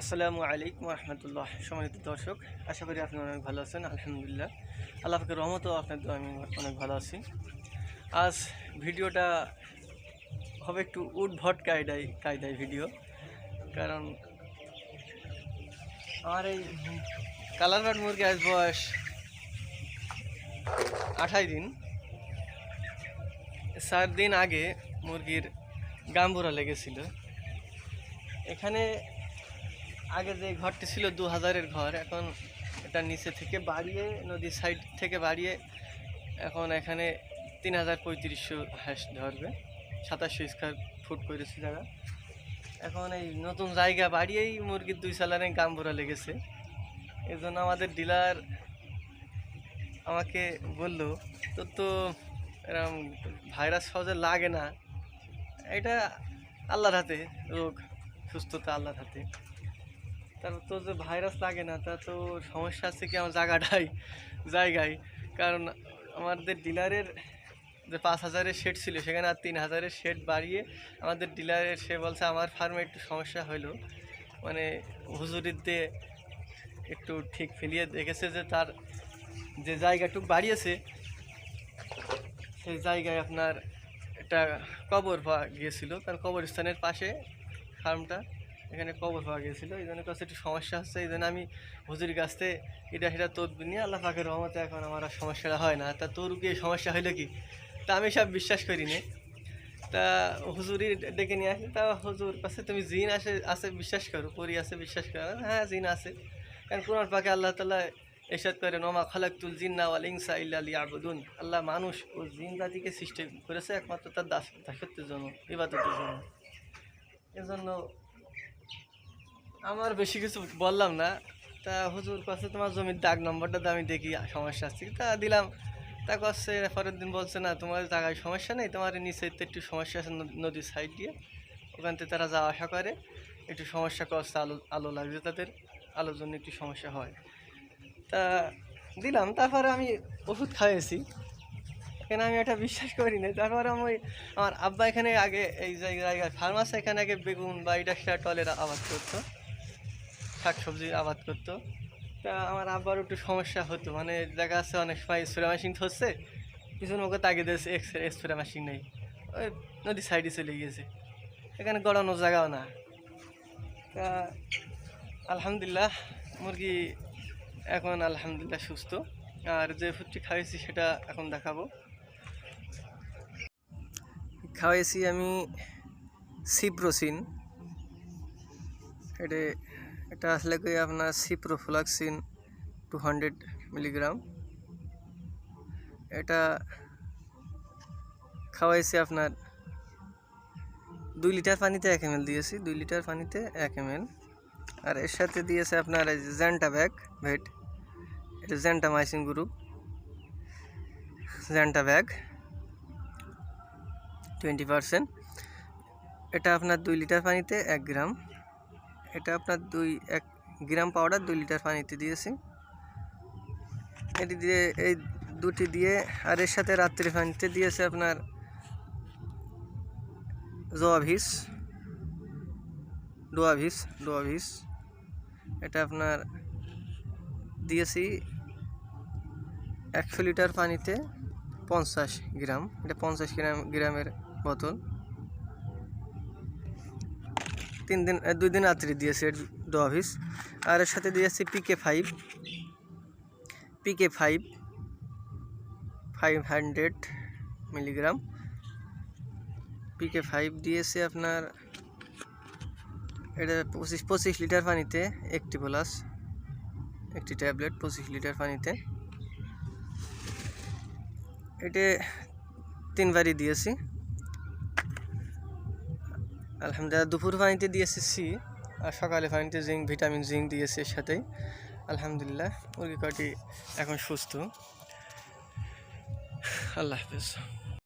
আসসালামু আলাইকুম রহমতুল্লাহ। সম্মানিত দর্শক, আশা করি আপনি অনেক ভালো আছেন, আলহামদুলিল্লাহ। আল্লাহ পাকের রহমতও আপনার তো আমি অনেক ভালো আছি। আজ ভিডিওটা হবে একটু উদ্ভট কায়দায় কায়দায় ভিডিও কারণ আমার এই কালারবাট মুরগি আজ বয়স আঠাই দিন। চার দিন আগে মুরগির গাম্বুরা লেগেছিল। এখানে আগে যে ঘরটি ছিল দু হাজারের ঘর, এখন এটা নিচে থেকে বাড়িয়ে, নদীর সাইড থেকে বাড়িয়ে, এখন এখানে তিন হাজার পঁয়ত্রিশশো হাঁস ধরবে, সাতাশশো স্কোয়ার ফুট করেছে জায়গা এখন এই নতুন জায়গা বাড়িয়েই মুরগির দুই সালারে গাম্বুরা লেগেছে। এই জন্য আমাদের ডিলার আমাকে বলল, তোর তো এরকম ভাইরাস সহজে লাগে না। এটা আল্লাহর হাতে, রোগ সুস্থতা আল্লাহর হাতে। তারপর তো যে ভাইরাস লাগে না, তা তো সমস্যা আছে কি আমার জায়গাটাই জায়গায়। কারণ আমাদের ডিলারের যে পাঁচ হাজারের শেড ছিল, সেখানে আর তিন হাজারের শেড বাড়িয়ে আমাদের ডিলারের সে বলছে আমার ফার্মে একটু সমস্যা হলো মানে হুজুরির দিয়ে একটু ঠিক ফেলিয়ে দেখেছে যে তার যে জায়গাটুক বাড়িয়েছে, সেই জায়গায় আপনার একটা কবর গিয়েছিল। কারণ কবরস্থানের পাশে ফার্মটা এখানে কবর পাওয়া গেছিল এই জন্য কাছে একটু সমস্যা হচ্ছে, এই জন্য আমি হুজুরির কাছ থেকে এটা সেটা তোর নিয়ে আল্লাহ পাকের রহমতে এখন আমার আর সমস্যাটা হয় না। তা তোর কি সমস্যা হইল কি? তা আমি সব বিশ্বাস করি নি। তা হুজুরি ডেকে নিয়ে আসলে তা হুজুর কাছে তুমি জিন আসে, আছে বিশ্বাস করো, পরি আছে বিশ্বাস করো। হ্যাঁ জিন আছে। কারণ কোরআন পাকে আল্লাহ তালা এসাদ করে নমা খালাকুল জিন্না ওয়াল ইনসা ইল্লা লিয়াবুদুন। আল্লাহ মানুষ ও জিন জাতিকে সৃষ্টি করেছে একমাত্র তার দাস দাসত্বের জন্য, ইবাদতের জন্য। এজন্য আমার বেশি কিছু বললাম না। তা হুজুর কাছে তোমার জমির দাগ নম্বরটা আমি দেখি, সমস্যা আছে তা দিলাম। তা করছে পরের দিন বলছে, না, তোমার জায়গায় সমস্যা নেই, তোমার নিচে তো একটু সমস্যা আছে নদ- নদীর সাইড দিয়ে। ওখান থেকে তারা যাওয়া আসা করে। একটু সমস্যা করছে, আলো আলো লাগছে তাদের। আলোর জন্য একটু সমস্যা হয়। তা দিলাম। তারপরে আমি ওষুধ খাইয়েছি। এখানে আমি এটা বিশ্বাস করি না তারপরে আমি আমার আব্বা এখানে আগে এই জায়গায় ফার্মাস এখানে আগে বেগুন বা সেটা টলের আবাদ করতো। শাক সবজির আবাদ করতো। তা আমার আব্বার একটু সমস্যা হতো মানে দেখা যাচ্ছে অনেক সময় স্প্রে মেশিন ধরছে কিছু ওকে তাগিয়ে দিয়েছে এক্সরে স্প্রে মেশিন নেই। ওই নদীর সাইডে চলে গিয়েছে। এখানে গড়ানোর জায়গাও না। তা আলহামদুলিল্লাহ, মুরগি এখন আলহামদুলিল্লাহ সুস্থ। আর যে ফুটটি খাওয়াইছি সেটা এখন দেখাবো। খাওয়াইছি আমি সিপ্রোসিন এটা এটা আসলে কি আপনার সিপ্রোফ্লাক্সিন টু হান্ড্রেড মিলিগ্রাম এটা খাওয়াইছি আপনার দুই লিটার পানিতে এক এম দিয়েছি, দুই লিটার পানিতে এক এম আর এর সাথে দিয়েছে আপনার জ্যান্টা ব্যাগ ভেট এটা gentamicin group genta bag twenty percent এটা আপনার দুই লিটার পানিতে এক গ্রাম। এটা আপনার দুই, এক গ্রাম পাউডার দুই লিটার পানিতে দিয়েছি। এটি দিয়ে এই দুটি দিয়ে আর এর সাথে রাত্রি পানিতে দিয়েছে আপনার জোয়াভিস ডোয়াভিস ডোয়াভিস এটা আপনার দিয়েছি একশো লিটার পানিতে পঞ্চাশ গ্রাম। এটা পঞ্চাশ গ্রাম, গ্রামের বোতল তিন দিন দুই দিন রাত্রি দিয়েছি ডোয়াভিস আর এর সাথে দিয়েছি PK five PK five five hundred milligram PK five দিয়েছে আপনার, এটা পঁচিশ পঁচিশ লিটার পানিতে একটি প্লাস একটি ট্যাবলেট পঁচিশ লিটার পানিতে। এটা তিনবারই দিয়েছি। আলহামদুলিল্লাহ, দুপুর পানিতে দিয়েছি সি আর সকালে পানিতে জিঙ্ক, ভিটামিন জিঙ্ক দিয়েছি এর সাথেই। আলহামদুলিল্লাহ, মুরগি কটি এখন সুস্থ? আল্লাহ হাফিজ।